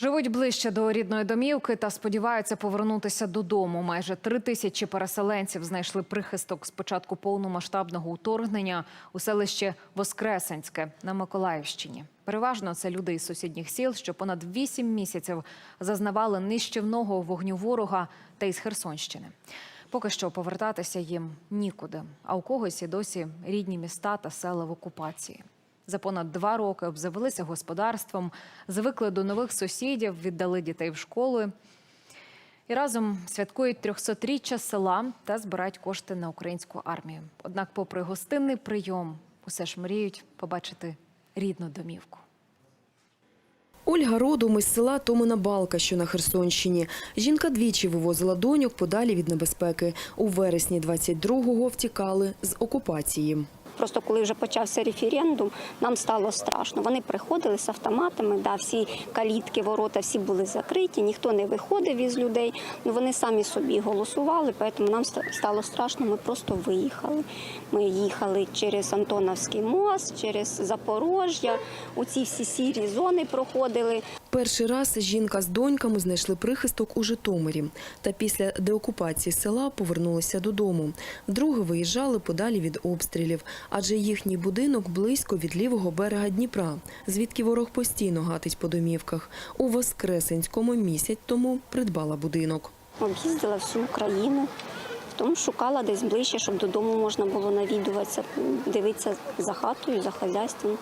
Живуть ближче до рідної домівки та сподіваються повернутися додому. Майже три тисячі переселенців знайшли прихисток з початку повномасштабного вторгнення у селище Воскресенське на Миколаївщині. Переважно це люди із сусідніх сіл, що понад вісім місяців зазнавали нищівного вогню ворога та із Херсонщини. Поки що повертатися їм нікуди. А у когось і досі рідні міста та села в окупації. За понад два роки обзавелися господарством, звикли до нових сусідів, віддали дітей в школи. І разом святкують 300-річчя села та збирають кошти на українську армію. Однак, попри гостинний прийом, усе ж мріють побачити рідну домівку. Ольга родом із села Томина Балка, що на Херсонщині. Жінка двічі вивозила доньок подалі від небезпеки. У вересні 22-го втікали з окупації. Просто коли вже почався референдум, нам стало страшно. Вони приходили з автоматами, да, всі калітки, ворота, всі були закриті, ніхто не виходив із людей. Ну, вони самі собі голосували, тому нам стало страшно, ми просто виїхали. Ми їхали через Антоновський мост, через Запорожжя, у ці всі сірі зони проходили. Перший раз жінка з доньками знайшли прихисток у Житомирі. Та після деокупації села повернулися додому. Друге виїжджали подалі від обстрілів, адже їхній будинок близько від лівого берега Дніпра, звідки ворог постійно гатить по домівках. У Воскресенському місяць тому придбала будинок. Об'їздила всю Україну. Тому шукала десь ближче, щоб додому можна було навідуватися, дивитися за хатою, за хазяйством,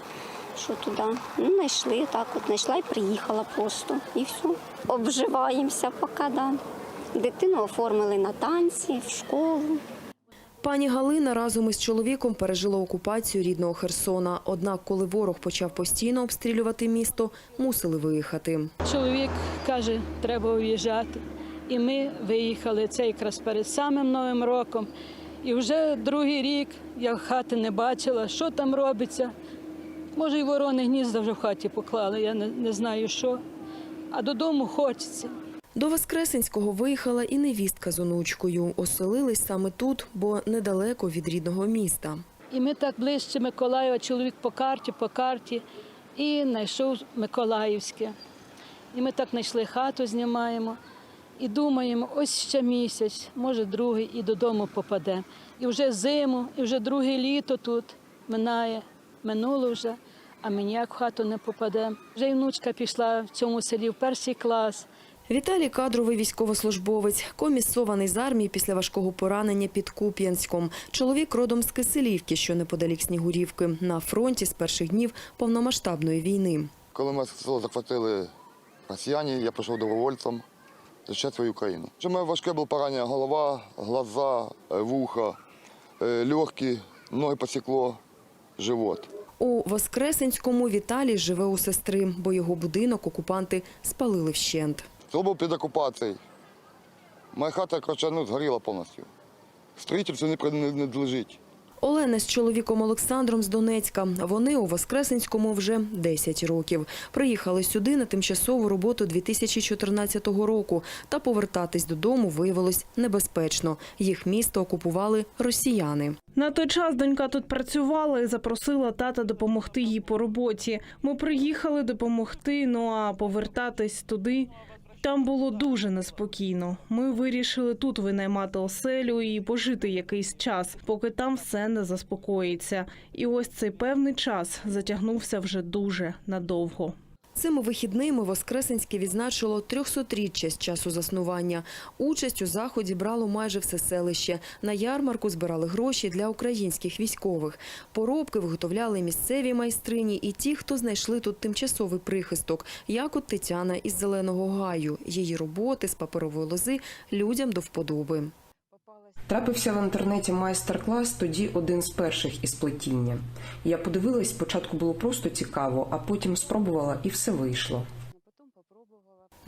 що туди. Ну, знайшли так, от знайшла і приїхала просто. І все. Обживаємося поки, да. Дитину оформили на танці, в школу. Пані Галина разом із чоловіком пережила окупацію рідного Херсона. Однак, коли ворог почав постійно обстрілювати місто, мусили виїхати. Чоловік каже, треба уїжджати. І ми виїхали це якраз перед самим Новим роком. І вже другий рік я хати не бачила, що там робиться. Може, і ворони гнізда вже в хаті поклали, я не, не знаю що. А додому хочеться. До Воскресенського виїхала і невістка з онучкою. Оселились саме тут, бо недалеко від рідного міста. І ми так ближче Миколаєва, чоловік по карті, по карті, і знайшов Миколаївське. І ми так знайшли хату, знімаємо. І думаємо, ось ще місяць, може другий, і додому попаде. І вже зиму, і вже друге літо тут минає, минуло вже, а ми ніяк в хату не попадемо. Вже й внучка пішла в цьому селі в перший клас. Віталій кадровий військовослужбовець, комісований з армії після важкого поранення під Куп'янськом. Чоловік родом з Киселівки, що неподалік Снігурівки, на фронті з перших днів повномасштабної війни. Коли ми село захватили росіяни, я пішов добровольцем захищати свою країну. У мене важке було поранення голова, глаза, е, вуха, е, легкі, ноги посікло, живот. У Воскресенському Віталій живе у сестри, бо його будинок окупанти спалили вщент. Це був під окупацією. Моя хата короче, ну, згоріла повністю. Строїтельство не, не, належить. Олена з чоловіком Олександром з Донецька. Вони у Воскресенському вже 10 років. Приїхали сюди на тимчасову роботу 2014 року. Та повертатись додому виявилось небезпечно. Їх місто окупували росіяни. На той час донька тут працювала і запросила тата допомогти їй по роботі. Ми приїхали допомогти, ну а повертатись туди. Там було дуже неспокійно. Ми вирішили тут винаймати оселю і пожити якийсь час, поки там все не заспокоїться. І ось цей певний час затягнувся вже дуже надовго. Цими вихідними Воскресенське відзначило 300-річчя з часу заснування. Участь у заході брало майже все селище. На ярмарку збирали гроші для українських військових. Поробки виготовляли місцеві майстрині і ті, хто знайшли тут тимчасовий прихисток, як от Тетяна із Зеленого Гаю. Її роботи з паперової лози людям до вподоби. Трапився в інтернеті майстер-клас, тоді один з перших із плетіння. Я подивилась, спочатку було просто цікаво, а потім спробувала і все вийшло.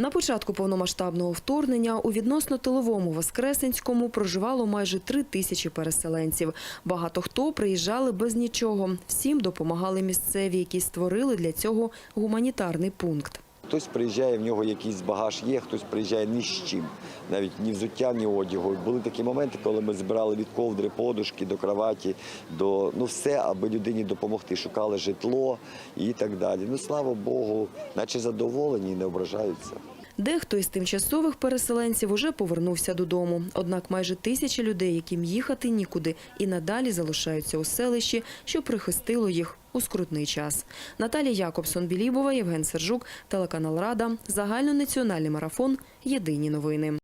На початку повномасштабного вторгнення у відносно тиловому Воскресенському проживало майже три тисячі переселенців. Багато хто приїжджали без нічого. Всім допомагали місцеві, які створили для цього гуманітарний пункт. Хтось приїжджає, в нього якийсь багаж є, хтось приїжджає ні з чим, навіть ні взуття, ні одягу. Були такі моменти, коли ми збирали від ковдри, подушки до кроваті, до ну все, аби людині допомогти. Шукали житло і так далі. Ну слава Богу, наче задоволені і не ображаються. Дехто із тимчасових переселенців уже повернувся додому. Однак майже тисячі людей, яким їхати нікуди, і надалі залишаються у селищі, що прихистило їх у скрутний час. Наталія Якобсон, Білібова, Євген Сержук, телеканал Рада, загальнонаціональний марафон. Єдині новини.